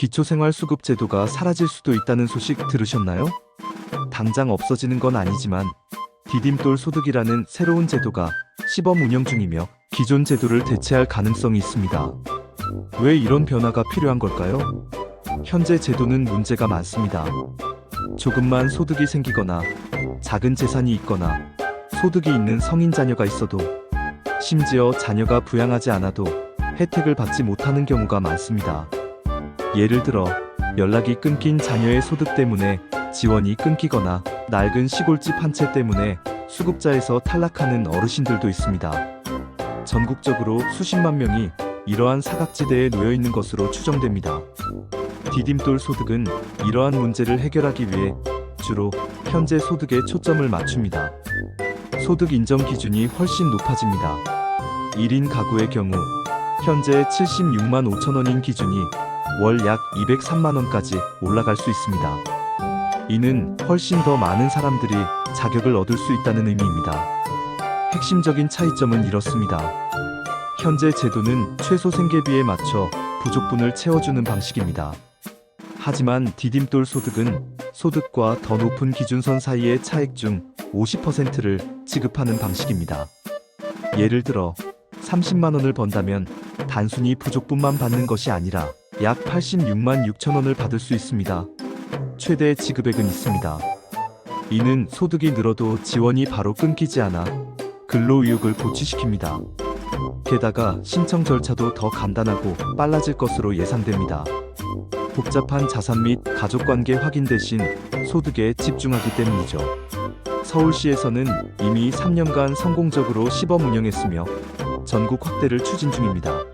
기초생활수급 제도가 사라질 수도 있다는 소식 들으셨나요? 당장 없어지는 건 아니지만 디딤돌 소득이라는 새로운 제도가 시범 운영 중이며 기존 제도를 대체할 가능성이 있습니다. 왜 이런 변화가 필요한 걸까요? 현재 제도는 문제가 많습니다. 조금만 소득이 생기거나 작은 재산이 있거나 소득이 있는 성인 자녀가 있어도 심지어 자녀가 부양하지 않아도 혜택을 받지 못하는 경우가 많습니다. 예를 들어 연락이 끊긴 자녀의 소득 때문에 지원이 끊기거나 낡은 시골집 한 채 때문에 수급자에서 탈락하는 어르신들도 있습니다. 전국적으로 수십만 명이 이러한 사각지대에 놓여 있는 것으로 추정됩니다. 디딤돌 소득은 이러한 문제를 해결하기 위해 주로 현재 소득에 초점을 맞춥니다. 소득 인정 기준이 훨씬 높아집니다. 1인 가구의 경우 현재 76만 5천 원인 기준이 월 약 203만 원까지 올라갈 수 있습니다. 이는 훨씬 더 많은 사람들이 자격을 얻을 수 있다는 의미입니다. 핵심적인 차이점은 이렇습니다. 현재 제도는 최소 생계비에 맞춰 부족분을 채워주는 방식입니다. 하지만 디딤돌 소득은 소득과 더 높은 기준선 사이의 차액 중 50%를 지급하는 방식입니다. 예를 들어 30만 원을 번다면 단순히 부족분만 받는 것이 아니라 약 86만 6천 원을 받을 수 있습니다. 최대 지급액은 있습니다. 이는 소득이 늘어도 지원이 바로 끊기지 않아 근로의욕을 고취시킵니다. 게다가 신청 절차도 더 간단하고 빨라질 것으로 예상됩니다. 복잡한 자산 및 가족관계 확인 대신 소득에 집중하기 때문이죠. 서울시에서는 이미 3년간 성공적으로 시범 운영했으며 전국 확대를 추진 중입니다.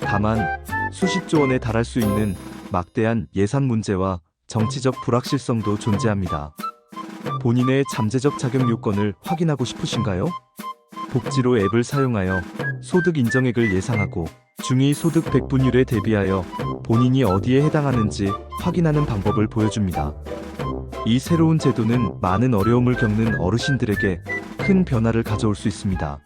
다만 수십조 원에 달할 수 있는 막대한 예산 문제와 정치적 불확실성도 존재합니다. 본인의 잠재적 자격 요건을 확인하고 싶으신가요? 복지로 앱을 사용하여 소득 인정액을 예상하고 중위 소득 백분율에 대비하여 본인이 어디에 해당하는지 확인하는 방법을 보여줍니다. 이 새로운 제도는 많은 어려움을 겪는 어르신들에게 큰 변화를 가져올 수 있습니다.